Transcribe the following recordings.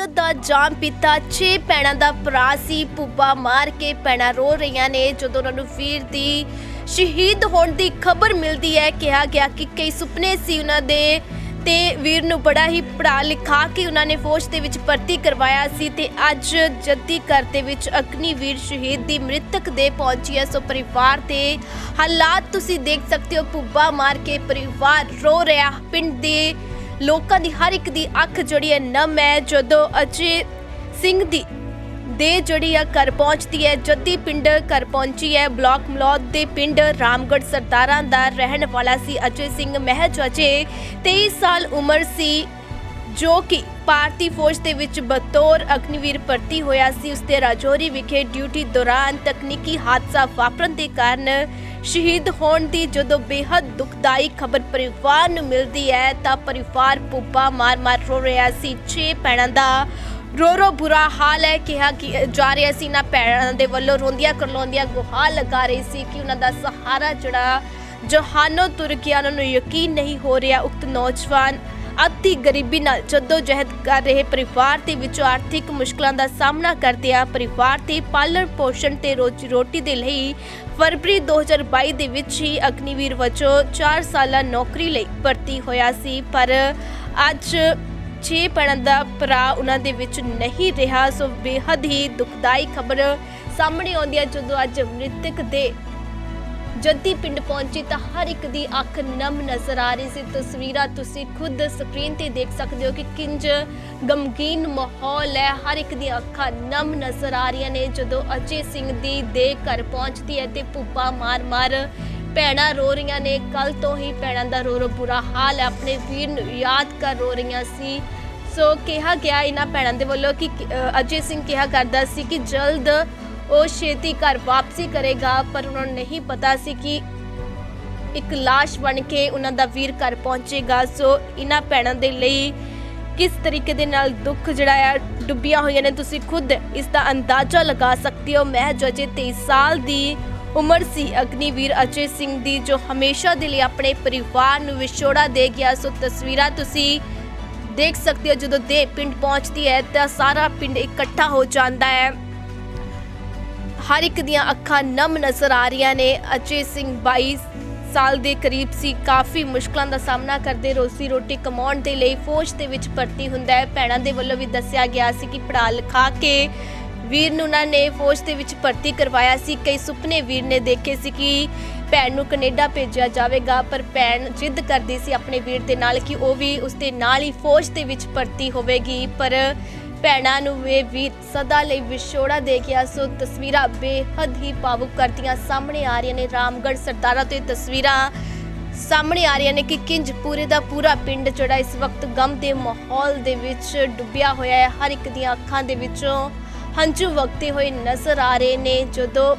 ਸ਼ਹਾਦਤ ਦਾ ਜਾਮ ਪੀਤਾ 6 ਪੈਣਾ ਦਾ ਭਰਾ ਸੀ ਪੁੱਬਾ ਮਾਰ ਕੇ ਪੈਣਾ ਰੋ ਰਹੀਆਂ ਨੇ। ਜਦੋਂ ਉਹਨਾਂ ਨੂੰ ਵੀਰ ਦੀ ਸ਼ਹੀਦ ਹੋਣ ਦੀ ਖਬਰ ਮਿਲਦੀ ਹੈ, ਕਿਹਾ ਗਿਆ ਕਿ ਕਈ ਸੁਪਨੇ ਸੀ ਉਹਨਾਂ ਦੇ ਤੇ ਵੀਰ ਨੂੰ ਬੜਾ ਹੀ ਪੜਾ ਲਿਖਾ ਕੇ ਉਹਨਾਂ ਨੇ ਫੌਜ ਦੇ ਵਿੱਚ ਭਰਤੀ ਕਰਵਾਇਆ ਸੀ ਤੇ ਅੱਜ ਜੱਦੀ ਘਰ ਦੇ ਵਿੱਚ ਅਗਨੀ ਵੀਰ ਸ਼ਹੀਦ ਦੀ ਮ੍ਰਿਤਕ ਦੇ ਪਹੁੰਚੀ ਹੈ। ਸੋ ਪਰਿਵਾਰ ਦੇ ਹਾਲਾਤ ਤੁਸੀਂ ਦੇਖ ਸਕਦੇ ਹੋ ਭੁੱਬਾ ਮਾਰ ਕੇ ਪਰਿਵਾਰ ਰੋ ਰਿਹਾ, ਪਿੰਡ ਦੇ ਲੋਕਾਂ ਦੀ ਹਰ ਇੱਕ ਦੀ ਅੱਖ ਜਿਹੜੀ ਹੈ ਨਮ ਹੈ। ਜਦੋਂ ਅਜੇ ਸਿੰਘ ਦੀ ਦੇ ਜਿਹੜੀ ਆ ਘਰ ਪਹੁੰਚਦੀ ਹੈ, ਜੱਦੀ ਪਿੰਡ ਘਰ ਪਹੁੰਚੀ ਹੈ। ਬਲਾਕ ਮਲੌਦ ਦੇ ਪਿੰਡ ਰਾਮਗੜ੍ਹ ਸਰਦਾਰਾਂ ਦਾ ਰਹਿਣ ਵਾਲਾ ਸੀ ਅਜੇ ਸਿੰਘ ਮਹਿਜ ਅਜੇ 23 ਸਾਲ ਉਮਰ ਸੀ, ਜੋ ਕਿ ਭਾਰਤੀ ਫੌਜ ਦੇ ਵਿੱਚ ਬਤੌਰ ਅਗਨੀਵੀਰ ਭਰਤੀ ਹੋਇਆ ਸੀ। ਉਸਦੇ ਰਾਜੌਰੀ ਵਿਖੇ ਡਿਊਟੀ ਦੌਰਾਨ ਤਕਨੀਕੀ ਹਾਦਸਾ ਵਾਪਰਨ ਦੇ ਕਾਰਨ ਸ਼ਹੀਦ ਹੋਣ ਦੀ ਜਦੋਂ ਬੇहद ਦੁਖਦਾਈ ਖਬਰ ਪਰਿਵਾਰ ਨੂੰ ਮਿਲਦੀ ਹੈ, ਤਾਂ ਪਰਿਵਾਰ ਪੁੱਪਾ ਮਾਰ-ਮਾਰ ਰੋ ਰਿਹਾ ਸੀ। 6 ਪੈਣਾ ਦਾ ਰੋ ਰੋ ਬੁਰਾ ਹਾਲ ਹੈ। ਕਿਹਾ ਕਿ ਜਾ ਰਿਹਾ ਸੀ, ਨਾ ਪੈਰਾਂ ਦੇ ਵੱਲੋਂ ਰੋਂਦੀਆਂ ਕਰਲਾਉਂਦੀਆਂ ਗੁਹਾਰ ਲਗਾ ਰਹੀ ਸੀ ਕਿ ਉਹਨਾਂ ਦਾ ਸਹਾਰਾ ਜਿਹੜਾ ਜਹਾਨੋਂ ਤੁਰ ਗਿਆ, ਉਹਨਾਂ ਨੂੰ ਯਕੀਨ ਨਹੀਂ ਹੋ ਰਿਹਾ। ਉਕਤ ਨੌਜਵਾਨ ਅਤੀ ਗਰੀਬੀ ਨਾਲ ਜੱਦੋ ਜਹਿਦ ਕਰ ਰਹੇ ਪਰਿਵਾਰ ਦੇ ਵਿੱਚ ਆਰਥਿਕ ਮੁਸ਼ਕਲਾਂ ਦਾ ਸਾਹਮਣਾ ਕਰਦਿਆਂ ਪਰਿਵਾਰ ਤੇ ਪਾਲਣ ਪੋਸ਼ਣ ਤੇ ਰੋਜੀ ਰੋਟੀ ਦੇ ਲਈ ਫਰਵਰੀ 2022 ਦੇ ਵਿੱਚ ਹੀ ਅਗਨੀਵੀਰ ਵਜੋਂ 4 ਸਾਲਾ ਨੌਕਰੀ ਲਈ ਭਰਤੀ ਹੋਇਆ ਸੀ, ਪਰ ਅੱਜ 6 ਪੜਨ ਦਾ ਭਰਾ ਉਹਨਾਂ ਦੇ ਵਿੱਚ ਨਹੀਂ ਰਿਹਾ, ਸੋ ਬੇਹੱਦ ਹੀ ਦੁਖਦਾਈ ਖਬਰ ਸਾਹਮਣੇ ਆਉਂਦੀ ਹੈ ਜਦੋਂ ਅੱਜ ਮ੍ਰਿਤਕ ਦੇ ਜੱਦੀ ਪਿੰਡ ਪਹੁੰਚੀ ਤਾਂ ਹਰ ਇੱਕ ਦੀ ਅੱਖ ਨਮ ਨਜ਼ਰ ਆ ਰਹੀ ਸੀ। ਤਸਵੀਰਾਂ ਤੁਸੀਂ ਖੁਦ ਸਕਰੀਨ ਤੇ ਦੇਖ ਸਕਦੇ ਹੋ ਕਿ ਕਿੰਜ ਗਮਗੀਨ ਮਾਹੌਲ ਹੈ। ਹਰ ਇੱਕ ਦੀਆਂ ਅੱਖਾਂ ਨਮ ਨਜ਼ਰ ਆ ਰਹੀਆਂ ਨੇ। ਜਦੋਂ ਅਜੇ ਸਿੰਘ ਦੀ ਦੇ ਘਰ ਪਹੁੰਚਦੀ ਹੈ ਤੇ ਪੁੱਪਾ ਮਾਰ-ਮਾਰ ਭੈਣਾਂ ਰੋ ਰਹੀਆਂ ਨੇ। ਕੱਲ ਤੋਂ ਹੀ ਭੈਣਾਂ ਦਾ ਰੋ ਰੋ ਬੁਰਾ ਹਾਲ ਹੈ। ਆਪਣੇ ਵੀਰ ਨੂੰ ਯਾਦ ਕਰ ਰੋ ਰਹੀਆਂ ਸੀ। ਸੋ ਕਿਹਾ ਗਿਆ ਇਹਨਾਂ ਭੈਣਾਂ ਦੇ ਵੱਲੋਂ ਕਿ ਅਜੇ ਸਿੰਘ ਕਿਹਾ ਕਰਦਾ ਸੀ ਕਿ ਜਲਦ ਉਹ ਛੇਤੀ ਘਰ ਵਾਪਸੀ ਕਰੇਗਾ, ਪਰ ਉਹਨਾਂ ਨੂੰ ਨਹੀਂ ਪਤਾ ਸੀ ਕਿ ਇੱਕ ਲਾਸ਼ ਬਣ ਕੇ ਉਹਨਾਂ ਦਾ ਵੀਰ ਘਰ ਪਹੁੰਚੇਗਾ। ਸੋ ਇਹਨਾਂ ਭੈਣਾਂ ਦੇ ਲਈ ਕਿਸ ਤਰੀਕੇ ਦੇ ਨਾਲ ਦੁੱਖ ਜਿਹੜਾ ਆ, ਡੁੱਬੀਆਂ ਹੋਈਆਂ ਨੇ, ਤੁਸੀਂ ਖੁਦ ਇਸ ਦਾ ਅੰਦਾਜ਼ਾ ਲਗਾ ਸਕਦੇ ਹੋ। ਮਹਿਜ ਅਜੇ 23 ਸਾਲ ਦੀ ਉਮਰ ਸੀ ਅਗਨੀਵੀਰ ਅਜੇ ਸਿੰਘ ਦੀ, ਜੋ ਹਮੇਸ਼ਾ ਦੇ ਲਈ ਆਪਣੇ ਪਰਿਵਾਰ ਨੂੰ ਵਿਛੋੜਾ ਦੇ ਗਿਆ। ਸੋ ਤਸਵੀਰਾਂ ਤੁਸੀਂ ਦੇਖ ਸਕਦੇ ਹੋ, ਜਦੋਂ ਦੇ ਪਿੰਡ ਪਹੁੰਚਦੀ ਹੈ ਤਾਂ ਸਾਰਾ ਪਿੰਡ ਇਕੱਠਾ ਹੋ ਜਾਂਦਾ ਹੈ। ਹਰ ਇੱਕ ਦੀਆਂ ਅੱਖਾਂ ਨਮ ਨਜ਼ਰ ਆ ਰਹੀਆਂ ਨੇ। ਅਜੇ ਸਿੰਘ 22 ਸਾਲ ਦੇ ਕਰੀਬ ਸੀ। ਕਾਫੀ ਮੁਸ਼ਕਲਾਂ ਦਾ ਸਾਹਮਣਾ ਕਰਦੇ ਰੋਜ਼ੀ ਰੋਟੀ ਕਮਾਉਣ ਦੇ ਲਈ ਫੌਜ ਦੇ ਵਿੱਚ ਭਰਤੀ ਹੁੰਦਾ ਹੈ। ਭੈਣਾਂ ਦੇ ਵੱਲੋਂ ਵੀ ਦੱਸਿਆ ਗਿਆ ਸੀ ਕਿ ਪੜਾ ਲਿਖਾ ਕੇ ਵੀਰ ਨੂੰ ਉਹਨਾਂ ਨੇ ਫੌਜ ਦੇ ਵਿੱਚ ਭਰਤੀ ਕਰਵਾਇਆ ਸੀ। ਕਈ ਸੁਪਨੇ ਵੀਰ ਨੇ ਦੇਖੇ ਸੀ ਕਿ ਭੈਣ ਨੂੰ ਕੈਨੇਡਾ ਭੇਜਿਆ ਜਾਵੇਗਾ, ਪਰ ਭੈਣ ਜਿੱਦ ਕਰਦੀ ਸੀ ਆਪਣੇ ਵੀਰ ਦੇ ਨਾਲ ਕਿ ਉਹ ਵੀ ਉਸ ਦੇ ਨਾਲ ਹੀ ਫੌਜ ਦੇ ਵਿੱਚ ਭਰਤੀ ਹੋਵੇਗੀ। ਪਰ ਭੈਣਾਂ ਨੂੰ ਵੇ ਵੀਰ ਸਦਾ ਲਈ ਵਿਛੋੜਾ ਦੇ ਗਿਆ ਸੋ ਤਸਵੀਰਾਂ ਬੇਹੱਦ ਹੀ ਭਾਵੁਕ ਕਰਦੀਆਂ ਸਾਹਮਣੇ ਆ ਰਹੀਆਂ ਨੇ ਰਾਮਗੜ੍ਹ ਸਰਦਾਰਾ ਤੋਂ ਇਹ ਤਸਵੀਰਾਂ। ਸਾਹਮਣੇ ਆ ਰਹੀਆਂ ਨੇ ਕਿ ਕਿੰਜ ਪੂਰੇ ਦਾ ਪੂਰਾ ਪਿੰਡ ਜਿਹੜਾ ਇਸ ਵਕਤ ਗਮ ਦੇ ਮਾਹੌਲ ਦੇ ਵਿੱਚ ਡੁੱਬਿਆ ਹੋਇਆ ਹੈ। ਹਰ ਇੱਕ ਦੀਆਂ ਅੱਖਾਂ ਦੇ ਵਿੱਚੋਂ ਹੰਝੂ ਵਗਦੇ ਹੋਏ ਨਜ਼ਰ ਆ ਰਹੇ ਨੇ। ਜਦੋਂ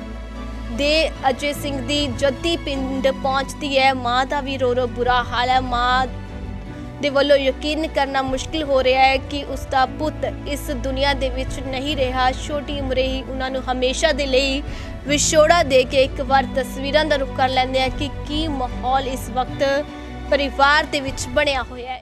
ਦੇ ਅਜੇ ਸਿੰਘ ਦੀ ਜੱਦੀ ਪਿੰਡ ਪਹੁੰਚਦੀ ਹੈ, ਮਾਂ ਦਾ ਵੀ ਰੋ ਰੋ ਬੁਰਾ ਹਾਲ ਹੈ। ਮਾਂ ਦੇ ਵੱਲੋਂ ਯਕੀਨ ਕਰਨਾ ਮੁਸ਼ਕਿਲ ਹੋ ਰਿਹਾ ਹੈ ਕਿ ਉਸ ਦਾ ਪੁੱਤ ਇਸ ਦੁਨੀਆ ਦੇ ਵਿੱਚ ਨਹੀਂ ਰਿਹਾ। ਛੋਟੀ ਉਮਰੇ ਹੀ ਉਹਨਾਂ ਨੂੰ ਹਮੇਸ਼ਾ ਦੇ ਲਈ ਵਿਛੋੜਾ ਦੇ ਕੇ ਇੱਕ ਵਾਰ ਤਸਵੀਰਾਂ ਦਾ ਰੁਖ ਕਰ ਲੈਂਦੇ ਆ ਕਿ ਕੀ ਮਾਹੌਲ ਇਸ ਵਕਤ ਪਰਿਵਾਰ ਦੇ ਵਿੱਚ ਬਣਿਆ ਹੋਇਆ ਹੈ।